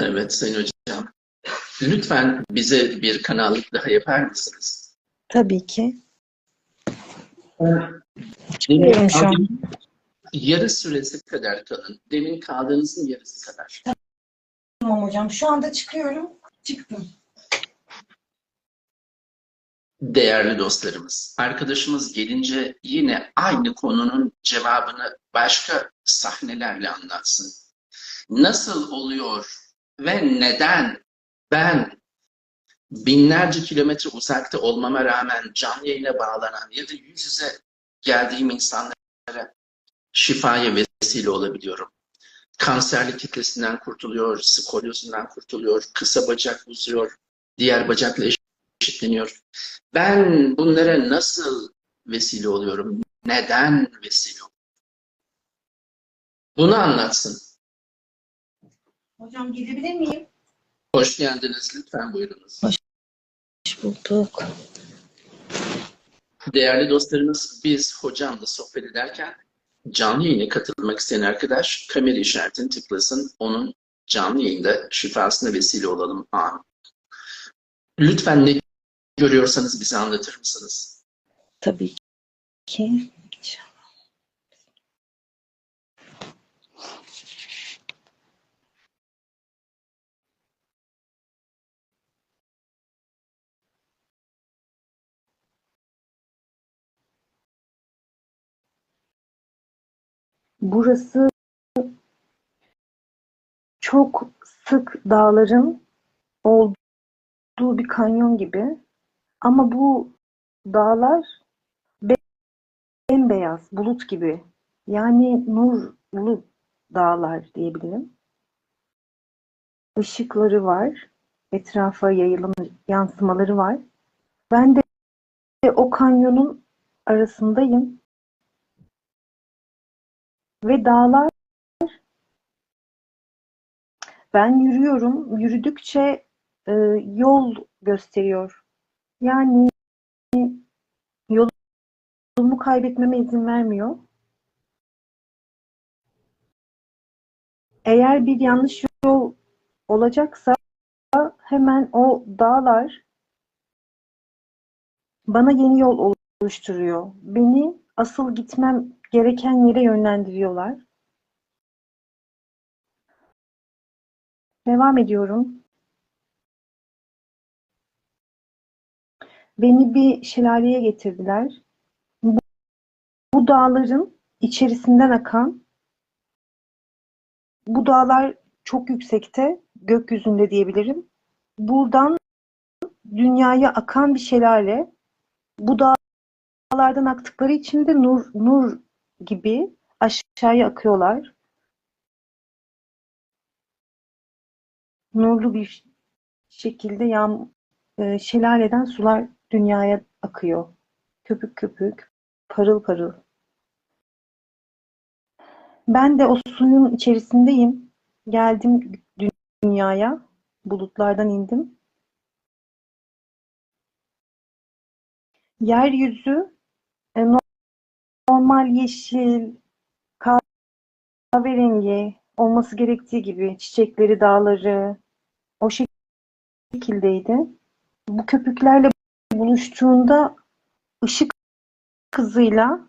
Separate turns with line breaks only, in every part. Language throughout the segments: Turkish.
Evet Sayın Hocam. Lütfen bize bir kanallık daha yapar mısınız?
Tabii ki.
Demin
an.
kaldığım- Yarı süresi kadar kalın. Demin kaldığınızın yarısı kadar.
Tamam hocam. Şu anda çıkıyorum. Çıktım.
Değerli dostlarımız, arkadaşımız gelince yine aynı konunun cevabını başka sahnelerle anlatsın. Nasıl oluyor ve neden ben binlerce kilometre uzakta olmama rağmen canlı yayına bağlanan ya da yüz yüze geldiğim insanlara şifaya vesile olabiliyorum. Kanserli kitlesinden kurtuluyor, skolyozundan kurtuluyor, kısa bacak uzuyor, diğer bacakla eşitleniyor. Ben bunlara nasıl vesile oluyorum? Neden vesile oluyorum? Bunu anlatsın.
Hocam gelebilir miyim?
Hoş geldiniz. Lütfen buyurunuz.
Hoş bulduk.
Değerli dostlarımız, biz hocamla sohbet ederken canlı yayına katılmak isteyen arkadaş kamera işaretini tıklasın. Onun canlı yayında şifasına vesile olalım. Amin. Lütfen ne görüyorsanız bize anlatır mısınız?
Tabii ki. Burası çok sık dağların olduğu bir kanyon gibi. Ama bu dağlar be- bembeyaz, bulut gibi. Yani nurlu dağlar diyebilirim. Işıkları var. Etrafa yayılan yansımaları var. Ben de o kanyonun arasındayım. Ve dağlar ben yürüyorum. Yürüdükçe e, yol gösteriyor. Yani yolumu kaybetmeme izin vermiyor. Eğer bir yanlış yol olacaksa hemen o dağlar bana yeni yol oluşturuyor. Beni asıl gitmem gereken yere yönlendiriyorlar. Devam ediyorum. Beni bir şelaleye getirdiler. Bu, bu dağların içerisinden akan, bu dağlar çok yüksekte, gökyüzünde diyebilirim. Buradan dünyaya akan bir şelale. Bu dağlardan aktıkları için de nur, nur gibi aşağıya akıyorlar. Nurlu bir şekilde yağm e, şelaleden sular dünyaya akıyor. Köpük köpük, parıl parıl. Ben de o suyun içerisindeyim. Geldim dünyaya. Bulutlardan indim. Yeryüzü normal yeşil, kahverengi olması gerektiği gibi çiçekleri, dağları o şekildeydi. Bu köpüklerle buluştuğunda ışık hızıyla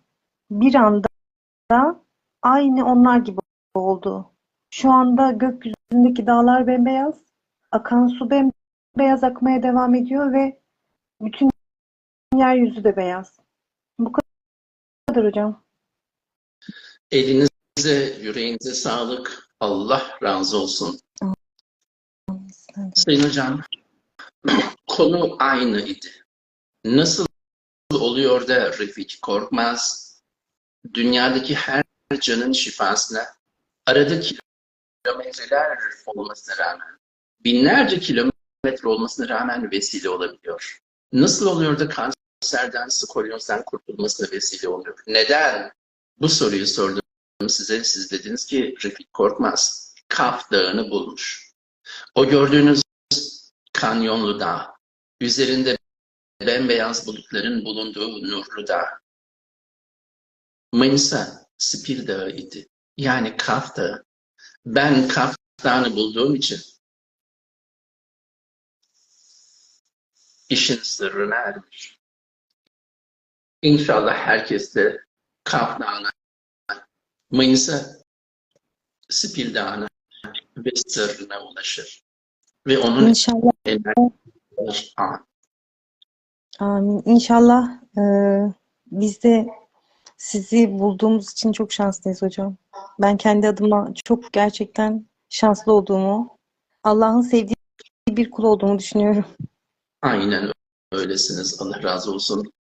bir anda aynı onlar gibi oldu. Şu anda gökyüzündeki dağlar bembeyaz, akan su bembeyaz akmaya devam ediyor ve bütün yeryüzü de beyaz. Bu kadar hocam.
Elinize, yüreğinize sağlık. Allah razı olsun. Sayın Hocam, konu aynı idi. Nasıl oluyor da Refik Korkmaz, dünyadaki her canın şifasına arada kilometreler olmasına rağmen, binlerce kilometre olmasına rağmen vesile olabiliyor. Nasıl oluyor da kanserden, skolyozdan kurtulmasına vesile oluyor. Neden? Bu soruyu sordum size. Siz dediniz ki Refik Korkmaz Kaf Dağı'nı bulmuş. O gördüğünüz kanyonlu dağ, üzerinde bembeyaz bulutların bulunduğu nurlu dağ. Manisa Spir Dağı idi. Yani Kaf Dağı. Ben Kaf Dağı'nı bulduğum için işin sırrına ermiş. İnşallah herkes de Kaf Dağı'na, Mayıs'a, Spil Dağı'na ve sırrına ulaşır. Ve onun
İnşallah.
enerjileri an.
Amin. İnşallah e, biz de sizi bulduğumuz için çok şanslıyız hocam. Ben kendi adıma çok gerçekten şanslı olduğumu, Allah'ın sevdiği bir kul olduğumu düşünüyorum.
Aynen öylesiniz. Allah razı olsun.